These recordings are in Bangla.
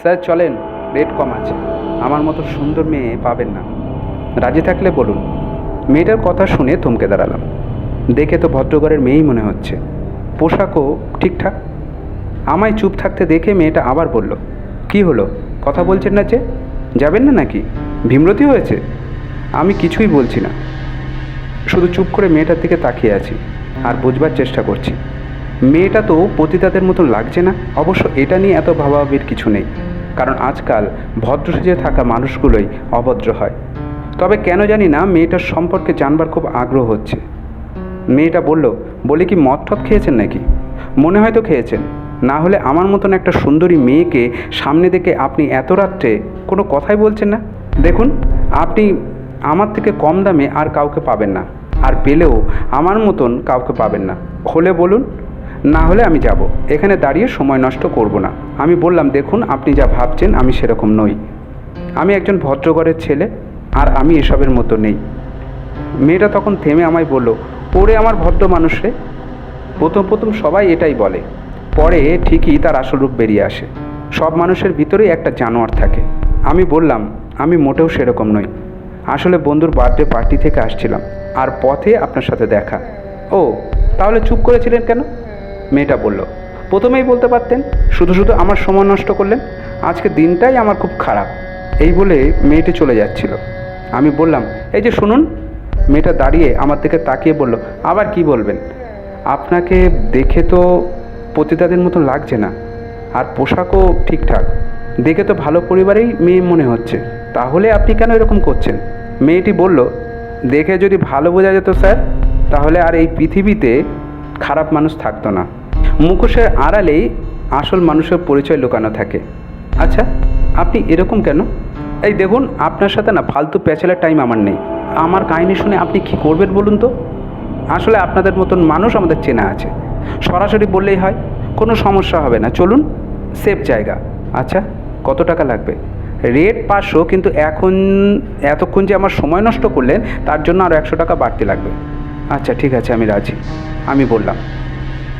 স্যার চলেন রেট কম আছে। আমার মতো সুন্দর মেয়ে পাবেন না। রাজি থাকলে বলুন। মেয়েটার কথা শুনে থমকে দাঁড়ালাম। দেখে তো ভদ্রঘরের মেয়েই মনে হচ্ছে। পোশাকও ঠিকঠাক। আমায় চুপ থাকতে দেখে মেয়েটা আবার বলল, কি হলো? কথা বলছেন না যে? যাবেন না নাকি? ভীমরতি হয়েছে? আমি কিছুই বলছি না। শুধু চুপ করে মেয়েটার দিকে তাকিয়ে আছি আর বুঝবার চেষ্টা করছি। মেয়েটা তো পতিতাদের মতো লাগছে না। অবশ্য এটা নিয়ে এত ভাবাভাবির কিছু নেই। কারণ আজকাল ভদ্র সেজে থাকা মানুষগুলোই অভদ্র হয়। তবে কেন জানি না মেয়েটার সম্পর্কে জানবার খুব আগ্রহ হচ্ছে। মেয়েটা বলল, বলে কি মদ টদ খেয়েছেন নাকি? মনে হয়তো খেয়েছেন। না হলে আমার মতন একটা সুন্দরী মেয়েকে সামনে দেখে আপনি এত রাত্রে কোনো কথাই বলছেন না? দেখুন, আপনি আমার থেকে কম দামে আর কাউকে পাবেন না। আর পেলেও আমার মতন কাউকে পাবেন না। হলে বলুন না হলে আমি যাব। এখানে দাঁড়িয়ে সময় নষ্ট করব না। আমি বললাম, দেখুন, আপনি যা ভাবছেন, আমি সেরকম নই। আমি একজন ভদ্রঘরের ছেলে, আর আমি এসবের মতো নেই। মেয়েটা তখন থেমে আমায় বলল, ওরে আমার ভদ্র মানুষ প্রথম প্রথম সবাই এটাই বলে। পরে ঠিকই তার আসল রূপ বেরিয়ে আসে। সব মানুষের ভিতরেই একটা জানোয়ার থাকে। আমি বললাম, আমি মোটেও সেরকম নই। আসলে বন্ধুর বার্থডে পার্টি থেকে আসছিলাম, আর পথে আপনার সাথে দেখা। ও, তাহলে চুপ করেছিলেন কেন? মেয়েটা বলল, প্রথমেই বলতে পারতেন, শুধু শুধু আমার সময় নষ্ট করলেন? আজকে দিনটাই আমার খুব খারাপ। এই বলে মেয়েটি চলে যাচ্ছিল। আমি বললাম, এই যে শুনুন। মেয়েটা দাঁড়িয়ে আমার দিকে তাকিয়ে বলল, আবার কি বলবেন? আপনাকে দেখে তো পতিতাদের মতো লাগছে না। আর পোশাকও ঠিকঠাক। দেখে তো ভালো পরিবারেই মেয়ে মনে হচ্ছে। তাহলে আপনি কেন এরকম করছেন? মেয়েটি বলল, দেখে যদি ভালো বোঝা যেত স্যার, তাহলে আর এই পৃথিবীতে খারাপ মানুষ থাকতো না। মুখোশের আড়ালেই আসল মানুষের পরিচয় লুকানো থাকে। আচ্ছা আপনি এরকম কেন? এই দেখুন, আপনার সাথে না ফালতু প্যাচেলার টাইম আমার নেই। আমার কাহিনী শুনে আপনি কি করবেন বলুন তো? আসলে আপনাদের মতন মানুষ আমাদের চেনা আছে। সরাসরি বললেই হয়, কোনো সমস্যা হবে না। চলুন সেফ জায়গা। আচ্ছা কত টাকা লাগবে? রেট পাঁচশো, কিন্তু এখন এতক্ষণ যে আমার সময় নষ্ট করলেন, তার জন্য আরও একশো টাকা বাড়তি লাগবে। আচ্ছা ঠিক আছে, আমি রাজি। আমি বললাম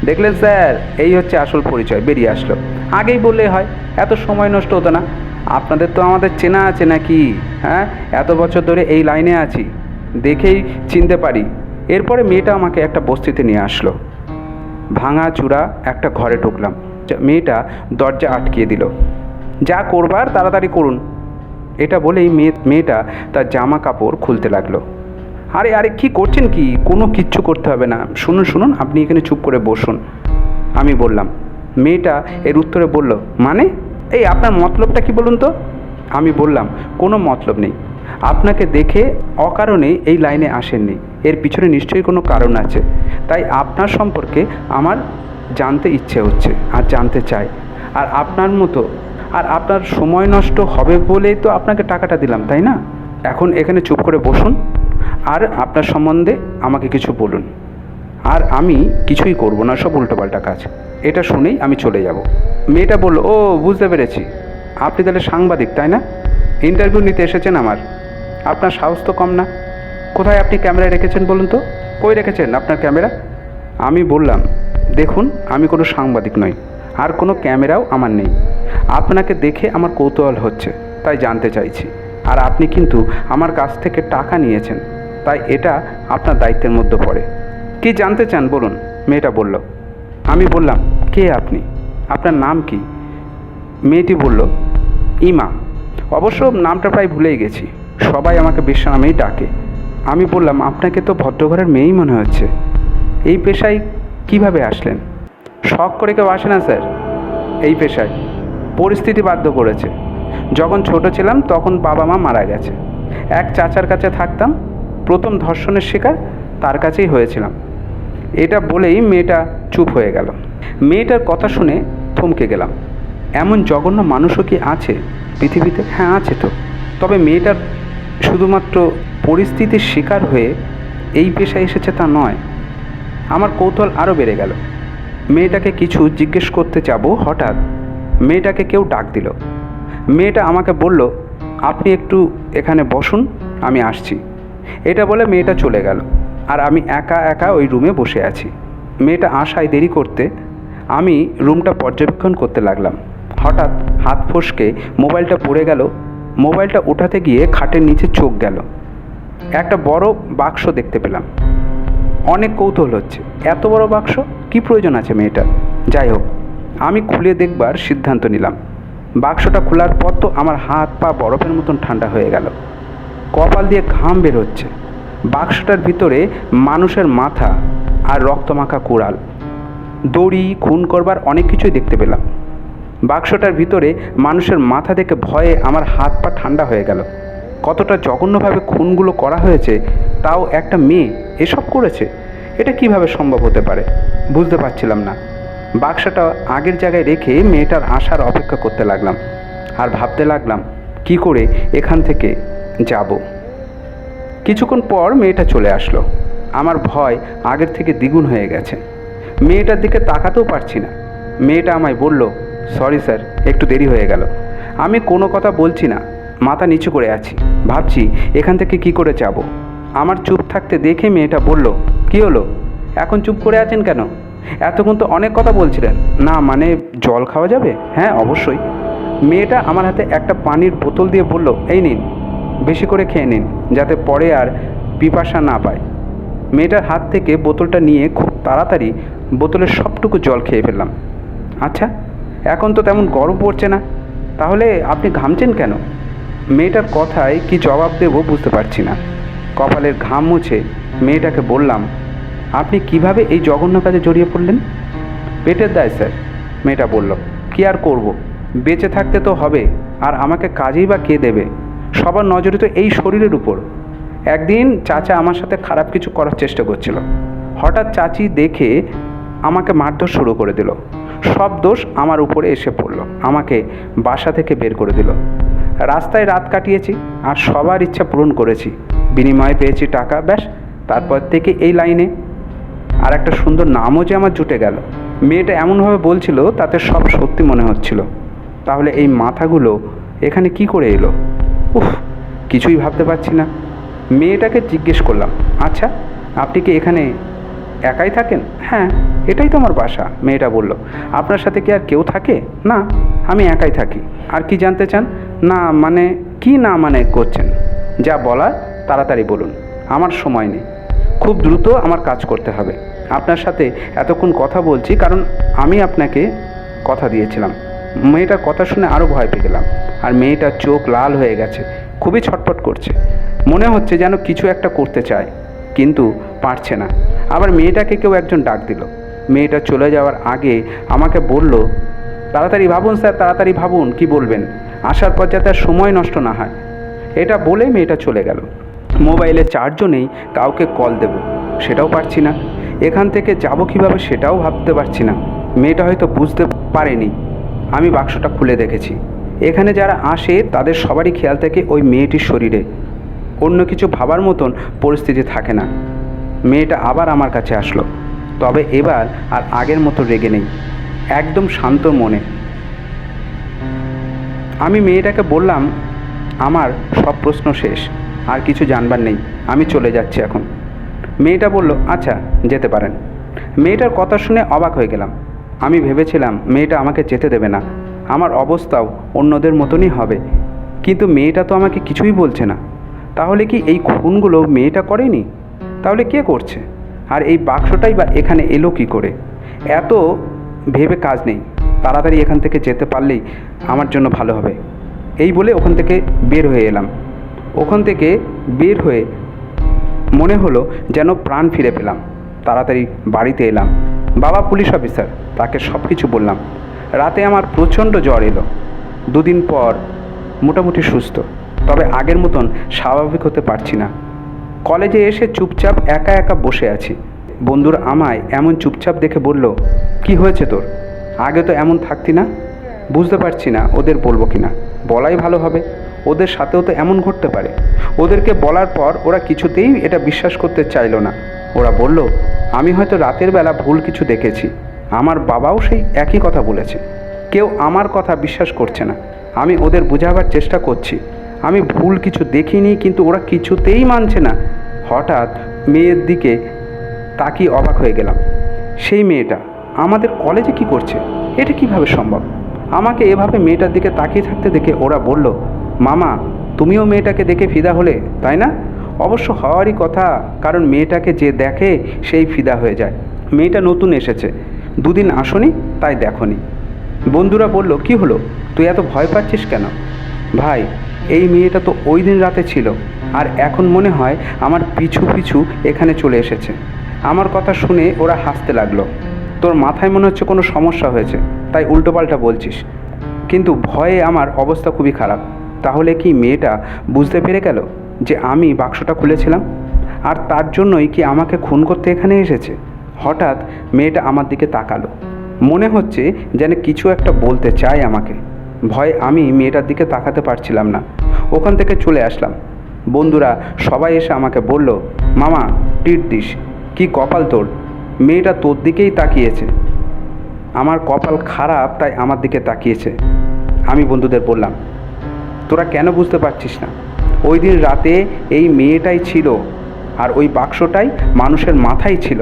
দেখলেন স্যার, এই হচ্ছে আসল পরিচয়, বেরিয়ে আসলো। আগেই বললে হয়, এত সময় নষ্ট হতো না। আপনাদের তো আমাদের চেনা আছে নাকি? হ্যাঁ এত বছর ধরে এই লাইনে আছি, দেখেই চিনতে পারি। এরপরে মেয়েটা আমাকে একটা বস্তিতে নিয়ে আসলো। ভাঙা চূড়া একটা ঘরে ঢুকলাম। মেয়েটা দরজা আটকিয়ে দিল। যা করবার, তাড়াতাড়ি করুন। এটা বলেই মেয়ে, মেয়েটা তার জামা কাপড় খুলতে লাগল। আরে আরে কি করছেন কি? কোনো কিচ্ছু করতে হবে না। শুনুন শুনুন, আপনি এখানে চুপ করে বসুন। আমি বললাম, মেয়েটা এর উত্তরে বলল মানে? এই আপনার মতলবটা কি বলুন তো? আমি বললাম, কোনো মতলব নেই। আপনাকে দেখে অকারণে এই লাইনে আসেননি। এর পিছনে নিশ্চয়ই কোনো কারণ আছে। তাই আপনার সম্পর্কে আমার জানতে ইচ্ছে হচ্ছে আর জানতে চাই। আর আপনার মতো, আর আপনার সময় নষ্ট হবে বলেই তো আপনাকে টাকাটা দিলাম, তাই না? এখন এখানে চুপ করে বসুন। আর আপনার সম্বন্ধে আমাকে কিছু বলুন। আর আমি কিছুই করব না, সব উল্টোপাল্টা কাজ। এটা শুনেই আমি চলে যাব। মেয়েটা বলল, ও, বুঝতে পেরেছি। আপনি তাহলে সাংবাদিক, তাই না? ইন্টারভিউ নিতে এসেছেন আমার। আপনার সাহস তো কম না। কোথায় আপনি ক্যামেরায় রেখেছেন বলুন তো? কই রেখেছেন আপনার ক্যামেরা? আমি বললাম, দেখুন, আমি কোনো সাংবাদিক নই, আর কোনো ক্যামেরাও আমার নেই। আপনাকে দেখে আমার কৌতূহল হচ্ছে, তাই জানতে চাইছি। আর আপনি কিন্তু আমার কাছ থেকে টাকা নিয়েছেন। তাই এটা আপনার দায়িত্বের মধ্যে পড়ে। কি জানতে চান বলুন, মেয়েটা বলল। আমি বললাম, কে আপনি? আপনার নাম কি? মেয়েটি বলল, ইমা। অবশ্য নামটা প্রায় ভুলেই গেছি। সবাই আমাকে বিশ্ব নামেই ডাকে। আমি বললাম, আপনাকে তো ভদ্রঘরের মেয়েই মনে হচ্ছে। এই পেশায় কীভাবে আসলেন? শখ করে কেউ আসে না, স্যার। এই পেশায়। পরিস্থিতি বাধ্য করেছে। যখন ছোট ছিলাম, তখন বাবা মা মারা গেছে। এক চাচার কাছে থাকতাম, প্রথম ধর্ষণের শিকার তার কাছেই হয়েছিলাম। এটা বলেই মেয়েটা চুপ হয়ে গেল। মেয়েটার কথা শুনে থমকে গেলাম। এমন জঘন্য মানুষও কি আছে? পৃথিবীতে হ্যাঁ আছে তো। তবে মেয়েটার শুধুমাত্র পরিস্থিতির শিকার হয়ে এই পেশায় এসেছে তা নয়। আমার কৌতূহল আরও বেড়ে গেল। মেয়েটাকে কিছু জিজ্ঞেস করতে যাব হঠাৎ। মেয়েটাকে কেউ ডাক দিল। মেয়েটা আমাকে বলল, আপনি একটু এখানে বসুন, আমি আসছি। এটা বলে মেয়েটা চলে গেল, আর আমি একা একা ওই রুমে বসে আছি। মেয়েটা আসায় দেরি করতে আমি রুমটা পর্যবেক্ষণ করতে লাগলাম। হঠাৎ হাত ফসকে মোবাইলটা পড়ে গেল, মোবাইলটা উঠাতে গিয়ে খাটের নিচে চোখ গেল। একটা বড় বাক্স দেখতে পেলাম। অনেক কৌতূহল হচ্ছে। এত বড় বাক্স? কি প্রয়োজন আছে মেয়েটার? যাই হোক, আমি খুলে দেখবার সিদ্ধান্ত নিলাম। বাক্সটা খোলার পর তো আমার হাত পা বরফের মতন ঠান্ডা হয়ে গেল। কপাল দিয়ে ঘাম বের হচ্ছে বাক্সটার ভিতরে মানুষের মাথা আর রক্তমাখা কুড়াল। দড়ি, খুন করবার অনেক কিছুই দেখতে পেলাম। বাক্সটার ভিতরে মানুষের মাথা দেখে ভয়ে আমার হাত পা ঠান্ডা হয়ে গেল। কতটা জঘন্যভাবে খুনগুলো করা হয়েছে, তাও একটা মেয়ে এসব করেছে? এটা কীভাবে সম্ভব হতে পারে? বুঝতে পারছিলাম না। বাক্সটা আগের জায়গায় রেখে মেয়েটার আসার অপেক্ষা করতে লাগলাম। আর ভাবতে লাগলাম, কি করে এখান থেকে যাব? কিছুক্ষণ পর মেয়েটা চলে আসলো। আমার ভয় আগের থেকে দ্বিগুণ হয়ে গেছে। মেয়েটার দিকে তাকাতেও পারছি না। মেয়েটা আমায় বলল, সরি স্যার, একটু দেরি হয়ে গেল। আমি কোনো কথা বলছি না। মাথা নিচু করে আছি। ভাবছি এখান থেকে কি করে যাব? আমার চুপ থাকতে দেখে মেয়েটা বলল, কি হলো? এখন চুপ করে আছেন কেন? এতক্ষণ তো অনেক কথা বলছিলেন। না মানে জল খাওয়া যাবে? হ্যাঁ অবশ্যই। মেয়েটা আমার হাতে একটা পানির বোতল দিয়ে বলল, এই নিন, বেশি করে খেয়ে নিন, যাতে পরে আর পিপাসা না পায়। মেয়েটার হাত থেকে বোতলটা নিয়ে খুব তাড়াতাড়ি বোতলের সবটুকু জল খেয়ে ফেললাম। আচ্ছা এখন তো তেমন গরম পড়ছে না, তাহলে আপনি ঘামছেন কেন? মেয়েটার কথায় কি জবাব দেবো বুঝতে পারছি না। কপালের ঘাম মুছে মেয়েটাকে বললাম আপনি কীভাবে এই জঘন্য কাজে জড়িয়ে পড়লেন? পেটের দায়, স্যার, মেয়েটা বলল। কি আর করব? বেঁচে থাকতে তো হবে, আর আমাকে কাজেই বা কে দেবে? সবার নজরে তো এই শরীরের উপর। একদিন চাচা আমার সাথে খারাপ কিছু করার চেষ্টা করছিল। হঠাৎ চাচি দেখে আমাকে মারধর শুরু করে দিল। সব দোষ আমার উপরে এসে পড়ল। আমাকে বাসা থেকে বের করে দিল। রাস্তায় রাত কাটিয়েছি, আর সবার ইচ্ছা পূরণ করেছি। বিনিময়ে পেয়েছি টাকা, ব্যাস। তারপর থেকে এই লাইনে আর একটা সুন্দর নামও যে আমার জুটে গেল। মেয়েটা এমনভাবে বলছিল, তাতে সব সত্যি মনে হচ্ছিল। তাহলে এই মাথাগুলো এখানে কি করে এলো? উফ, কিছুই ভাবতে পারছি না। মেয়েটাকে জিজ্ঞেস করলাম আচ্ছা আপনি কি এখানে একাই থাকেন? হ্যাঁ এটাই তো আমার বাসা, মেয়েটা বলল। আপনার সাথে কি আর কেউ থাকে? না, আমি একাই থাকি। আর কি জানতে চান? না মানে কি না মানে করছেন? যা বলার, তাড়াতাড়ি বলুন। আমার সময় নেই। খুব দ্রুত আমার কাজ করতে হবে। আপনার সাথে এতক্ষণ কথা বলছি কারণ আমি আপনাকে কথা দিয়েছিলাম। মেয়েটার কথা শুনে আরও ভয় পেয়ে গেলাম। আর মেয়েটার চোখ লাল হয়ে গেছে, খুবই ছটফট করছে। মনে হচ্ছে যেন কিছু একটা করতে চায়, কিন্তু পারছে না। আবার মেয়েটাকে কেউ একজন ডাক দিল। মেয়েটা চলে যাওয়ার আগে আমাকে বলল, তাড়াতাড়ি ভাবুন স্যার, তাড়াতাড়ি ভাবুন, কি বলবেন? আসার পর যাতে সময় নষ্ট না হয়। এটা বলে মেয়েটা চলে গেল। মোবাইলে চার্জও নেই কাউকে কল দেব, সেটাও পারছি না। এখান থেকে যাব কীভাবে সেটাও ভাবতে পারছি না। মেয়েটা হয়তো বুঝতে পারেনি। আমি বাক্সটা খুলে দেখেছি। এখানে যারা আসে, তাদের সবারই খেয়াল থাকে ওই মেয়েটির শরীরে। অন্য কিছু ভাবার মতন পরিস্থিতি থাকে না। মেয়েটা আবার আমার কাছে আসলো। তবে এবার আর আগের মতো রেগে নেই। একদম শান্ত মনে। আমি মেয়েটাকে বললাম, আমার সব প্রশ্ন শেষ। আর কিছু জানবার নেই। আমি চলে যাচ্ছি এখন। মেয়েটা বলল আচ্ছা যেতে পারেন। মেয়েটার কথা শুনে অবাক হয়ে গেলাম। আমি ভেবেছিলাম, মেয়েটা আমাকে যেতে দেবে না। আমার অবস্থাও অন্যদের মতনই হবে। কিন্তু মেয়েটা তো আমাকে কিছুই বলছে না। তাহলে কি এই খুনগুলো মেয়েটা করেনি? তাহলে কে করছে? আর এই বাক্সটাই বা এখানে এলো কি করে? এত ভেবে কাজ নেই। তাড়াতাড়ি এখান থেকে যেতে পারলেই আমার জন্য ভালো হবে। এই বলে ওখান থেকে বের হয়ে এলাম। ওখান থেকে বের হয়ে মনে হলো যেন প্রাণ ফিরে পেলাম। তাড়াতাড়ি বাড়িতে এলাম। বাবা পুলিশ অফিসার, তাকে সব কিছু বললাম। রাতে আমার প্রচণ্ড জ্বর এলো। দুদিন পর মোটামুটি সুস্থ। তবে আগের মতন স্বাভাবিক হতে পারছি না। কলেজে এসে চুপচাপ একা একা বসে আছি। বন্ধুর আমায় এমন চুপচাপ দেখে বলল, কি হয়েছে তোর? আগে তো এমন থাকতি না? বুঝতে পারছি না ওদের বলব কি না বলাই ভালো হবে। ওদের সাথেও তো এমন ঘটতে পারে। ওদেরকে বলার পর ওরা কিছুতেই এটা বিশ্বাস করতে চাইলো না। ওরা বলল, আমি হয়তো রাতের বেলা ভুল কিছু দেখেছি। আমার বাবাও সেই একই কথা বলেছে। কেউ আমার কথা বিশ্বাস করছে না। আমি ওদের বোঝাবার চেষ্টা করছি। আমি ভুল কিছু দেখিনি, কিন্তু ওরা কিছুতেই মানছে না। হঠাৎ মেয়ের দিকে তাকিয়ে অবাক হয়ে গেলাম। সেই মেয়েটা আমাদের কলেজে কি করছে? এটা কীভাবে সম্ভব? আমাকে এভাবে মেয়েটার দিকে তাকিয়ে থাকতে দেখে ওরা বলল মামা, তুমিও মেয়েটাকে দেখে ফিদা হলে, তাই না? অবশ্য হওয়ারই কথা, কারণ মেয়েটাকে যে দেখে, সেই ফিদা হয়ে যায়। মেয়েটা নতুন এসেছে। দুদিন আসনি, তাই দেখনি। বন্ধুরা বলল, কি হলো? তুই এত ভয় পাচ্ছিস কেন? ভাই, এই মেয়েটা তো ওই দিন রাতে ছিল, আর এখন মনে হয় আমার পিছু পিছু এখানে চলে এসেছে। আমার কথা শুনে ওরা হাসতে লাগল। তোর মাথায় মনে হচ্ছে কোনো সমস্যা হয়েছে, তাই উল্টোপাল্টা বলছিস। কিন্তু ভয়ে আমার অবস্থা খুবই খারাপ। তাহলে কি মেয়েটা বুঝতে পেরে গেল যে আমি বাক্সটা খুলেছিলাম? আর তার জন্যই কি আমাকে খুন করতে এখানে এসেছে? হঠাৎ মেয়েটা আমার দিকে তাকালো। মনে হচ্ছে যেন কিছু একটা বলতে চায় আমাকে। ভয় আমি মেয়েটার দিকে তাকাতে পারছিলাম না। ওখান থেকে চলে আসলাম। বন্ধুরা, সবাই এসে আমাকে বলল, মামা, টিট দিস। কি কপাল তোর? মেয়েটা তোর দিকেই তাকিয়েছে। আমার কপাল খারাপ, তাই আমার দিকে তাকিয়েছে। আমি বন্ধুদের বললাম তোরা কেন বুঝতে পারছিস না? ওই দিন রাতে এই মেয়েটাই ছিল আর ওই বাক্সটাই মানুষের মাথায় ছিল।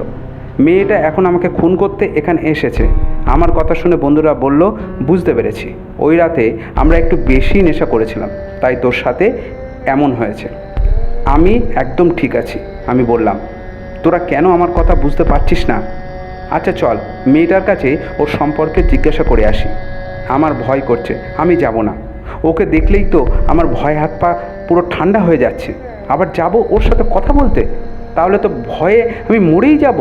মেয়েটা এখন আমাকে খুন করতে এখানে এসেছে। আমার কথা শুনে বন্ধুরা বলল, বুঝতে পেরেছি। ওই রাতে আমরা একটু বেশি নেশা করেছিলাম, তাই তোর সাথে এমন হয়েছে। আমি একদম ঠিক আছি। আমি বললাম, তোরা কেন আমার কথা বুঝতে পারছিস না? আচ্ছা চল, মেয়েটার কাছে ওর সম্পর্কে জিজ্ঞাসা করে আসি। আমার ভয় করছে, আমি যাব না। ওকে দেখলেই তো আমার ভয় হাত পা পুরো ঠান্ডা হয়ে যাচ্ছে। আবার যাব ওর সাথে কথা বলতে? তাহলে তো ভয়ে আমি মরেই যাব।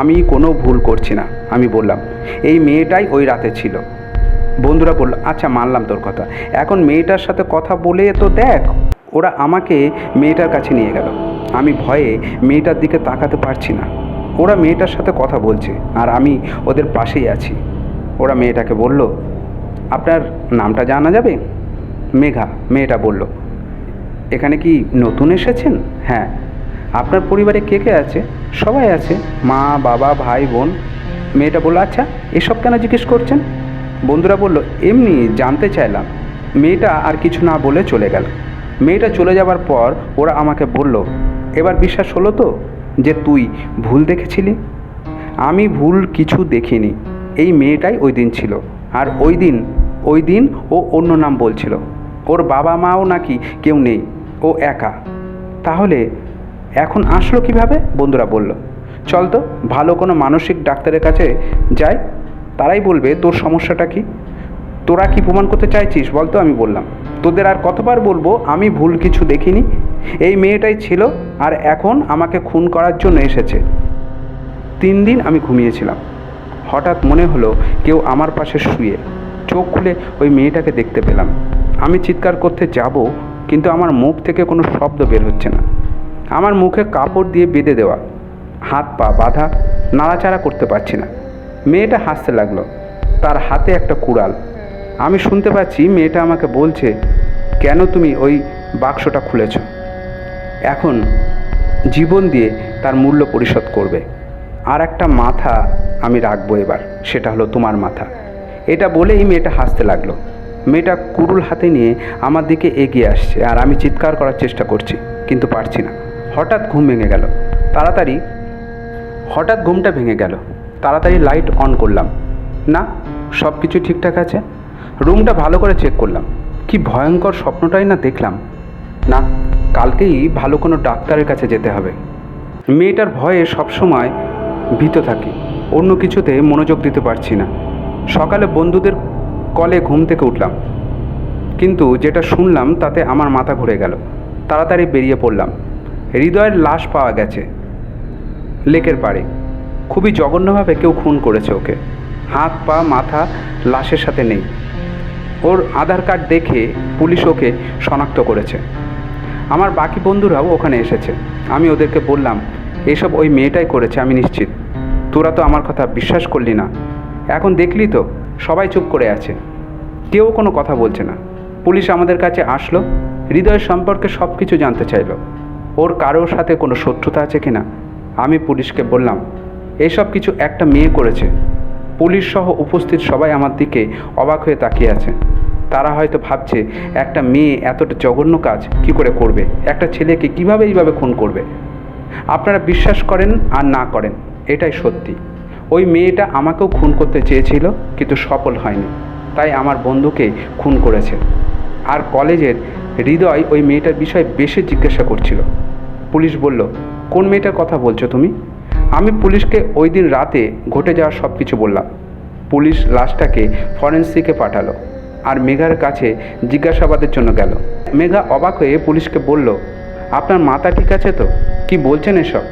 আমি কোনো ভুল করছি না, আমি বললাম। এই মেয়েটাই ওই রাতে ছিল। বন্ধুরা বলল আচ্ছা মানলাম তোর কথা। এখন মেয়েটার সাথে কথা বলে তো দেখ, ওরা আমাকে মেয়েটার কাছে নিয়ে গেল। আমি ভয়ে মেয়েটার দিকে তাকাতে পারছি না। ওরা মেয়েটার সাথে কথা বলছে, আর আমি ওদের পাশেই আছি। ওরা মেয়েটাকে বলল, আপনার নামটা জানা যাবে? মেঘা, মেয়েটা বলল, এখানে কি নতুন এসেছেন? হ্যাঁ। আপনার পরিবারে কে কে আছে? সবাই আছে। মা, বাবা, ভাই, বোন। মেয়েটা বলল আচ্ছা এসব কেন জিজ্ঞেস করছেন? বন্ধুরা বলল, এমনি জানতে চাইলাম। মেয়েটা আর কিছু না বলে চলে গেল। মেয়েটা চলে যাবার পর ওরা আমাকে বলল, এবার বিশ্বাস হলো তো যে তুই ভুল দেখেছিলি? আমি ভুল কিছু দেখিনি। এই মেয়েটাই ওই দিন ছিল। আর ওই দিন ওই দিন ও অন্য নাম বলছিল। ওর বাবা মাও নাকি কেউ নেই, ও একা। তাহলে এখন আসলো কীভাবে? বন্ধুরা বলল, চল তো, ভালো কোনো মানসিক ডাক্তারের কাছে যাই। তারাই বলবে তোর সমস্যাটা কি। তোরা কি প্রমাণ করতে চাইছিস? বলতো আমি বললাম। তোদের আর কতবার বলব? আমি ভুল কিছু দেখিনি। এই মেয়েটাই ছিল আর এখন আমাকে খুন করার জন্য এসেছে। তিন দিন আমি ঘুমিয়েছিলাম। হঠাৎ মনে হলো কেউ আমার পাশে শুয়ে চোখ খুলে ওই মেয়েটাকে দেখতে পেলাম। আমি চিৎকার করতে যাব, কিন্তু আমার মুখ থেকে কোনো শব্দ বের হচ্ছে না। আমার মুখে কাপড় দিয়ে বেঁধে দেওয়া, হাত পা বাঁধা, নাড়াচাড়া করতে পারছি না। মেয়েটা হাসতে লাগল। তার হাতে একটা কুড়াল। আমি শুনতে পাচ্ছি মেয়েটা আমাকে বলছে, কেন তুমি ওই বাক্সটা খুলেছ? এখন জীবন দিয়ে তার মূল্য পরিশোধ করবে। আর একটা মাথা আমি রাখব এবার, সেটা হলো তোমার মাথা। এটা বলেই মেয়েটা হাসতে লাগল। মেয়েটা কুড়ুল হাতে নিয়ে আমার দিকে এগিয়ে আসছে আর আমি চিৎকার করার চেষ্টা করছি, কিন্তু পারছি না। হঠাৎ ঘুম ভেঙে গেল। তাড়াতাড়ি, হঠাৎ ঘুমটা ভেঙে গেল। তাড়াতাড়ি লাইট অন করলাম। না সব কিছু ঠিকঠাক আছে? রুমটা ভালো করে চেক করলাম। কি ভয়ঙ্কর স্বপ্নটাই না দেখলাম। না, কালকেই ভালো কোনো ডাক্তারের কাছে যেতে হবে। মেয়েটার ভয়ে সবসময় ভীত থাকি। অন্য কিছুতে মনোযোগ দিতে পারছি না। সকালে বন্ধুদের কলে ঘুম থেকে উঠলাম। কিন্তু যেটা শুনলাম তাতে আমার মাথা ঘুরে গেল। তাড়াতাড়ি বেরিয়ে পড়লাম। হৃদয়ের লাশ পাওয়া গেছে লেকের পাড়ে। খুবই জঘন্যভাবে কেউ খুন করেছে ওকে। হাত, পা, মাথা লাশের সাথে নেই। ওর আধার কার্ড দেখে পুলিশ ওকে শনাক্ত করেছে। আমার বাকি বন্ধুরাও ওখানে এসেছে। আমি ওদেরকে বললাম, এসব ওই মেয়েটাই করেছে, আমি নিশ্চিত। তোরা তো আমার কথা বিশ্বাস করলি না। এখন দেখলি তো? সবাই চুপ করে আছে। কেউ কোনো কথা বলছে না। পুলিশ আমাদের কাছে আসলো। হৃদয়ের সম্পর্কে সব কিছু জানতে চাইলো। ওর কারোর সাথে কোনো শত্রুতা আছে কিনা? আমি পুলিশকে বললাম, এসব কিছু একটা মেয়ে করেছে। পুলিশ সহ উপস্থিত সবাই আমার দিকে অবাক হয়ে তাকিয়ে আছে। তারা হয়তো ভাবছে, একটা মেয়ে এতটা জঘন্য কাজ কি করে করবে? একটা ছেলেকে কীভাবে এইভাবে খুন করবে? আপনারা বিশ্বাস করেন আর না করেন, এটাই সত্যি। ওই মেয়েটা আমাকেও খুন করতে চেয়েছিল, কিন্তু সফল হয়নি। তাই আমার বন্ধুকে খুন করেছে। আর কলেজের হৃদয় ওই মেয়েটার বিষয়ে বেশি জিজ্ঞাসা করছিল। পুলিশ বলল, কোন মেয়েটার কথা বলছো তুমি? আমি পুলিশকে ওই দিন রাতে ঘটে যাওয়া সব কিছু বললাম। পুলিশ লাশটাকে ফরেন্সিকে পাঠালো আর মেঘার কাছে জিজ্ঞাসাবাদের জন্য গেল। মেঘা অবাক হয়ে পুলিশকে বলল, আপনার মাথা ঠিক আছে তো? কি বলছেন এসব?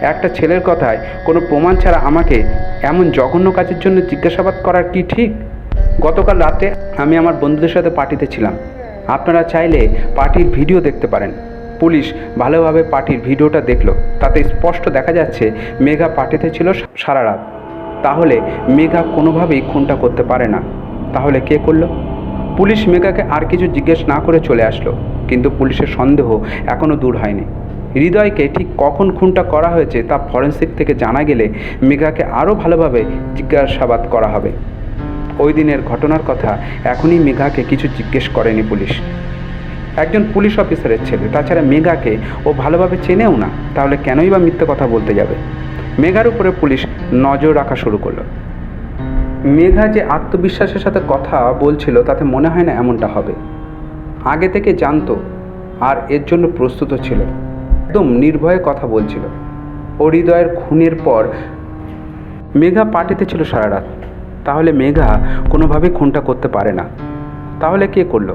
একটা ছেলের কথায় কোনো প্রমাণ ছাড়া আমাকে এমন জঘন্য কাজের জন্য জিজ্ঞাসাবাদ করার কি ঠিক? গতকাল রাতে আমি আমার বন্ধুদের সাথে পার্টিতে ছিলাম। আপনারা চাইলে পার্টির ভিডিও দেখতে পারেন। পুলিশ ভালোভাবে পার্টির ভিডিওটা দেখল। তাতে স্পষ্ট দেখা যাচ্ছে মেঘা পার্টিতে ছিল সারা রাত। তাহলে মেঘা কোনোভাবেই খুনটা করতে পারে না। তাহলে কে করল? পুলিশ মেঘাকে আর কিছু জিজ্ঞেস না করে চলে আসলো। কিন্তু পুলিশের সন্দেহ এখনও দূর হয়নি। হৃদয়কে ঠিক কখন খুনটা করা হয়েছে তা ফরেন্সিক থেকে জানা গেলে মেঘাকে আরও ভালোভাবে জিজ্ঞাসাবাদ করা হবে। ওই দিনের ঘটনার কথা এখনই মেঘাকে কিছু জিজ্ঞেস করেনি পুলিশ। একজন পুলিশ অফিসারের ছেলে, তাছাড়া মেঘাকে ও ভালোভাবে চেনেও না, তাহলে কেনই বা মিথ্যে কথা বলতে যাবে? মেঘার উপরে পুলিশ নজর রাখা শুরু করল। মেঘা যে আত্মবিশ্বাসের সাথে কথা বলছিল, তাতে মনে হয় না এমনটা হবে। আগে থেকে জানতো আর এর জন্য প্রস্তুত ছিল। একদম নির্ভয়ে কথা বলছিল। হৃদয়ের খুনের পর মেঘা পার্টিতে ছিল সারা রাত। তাহলে মেঘা কোনোভাবেই খুনটা করতে পারে না। তাহলে কে করল?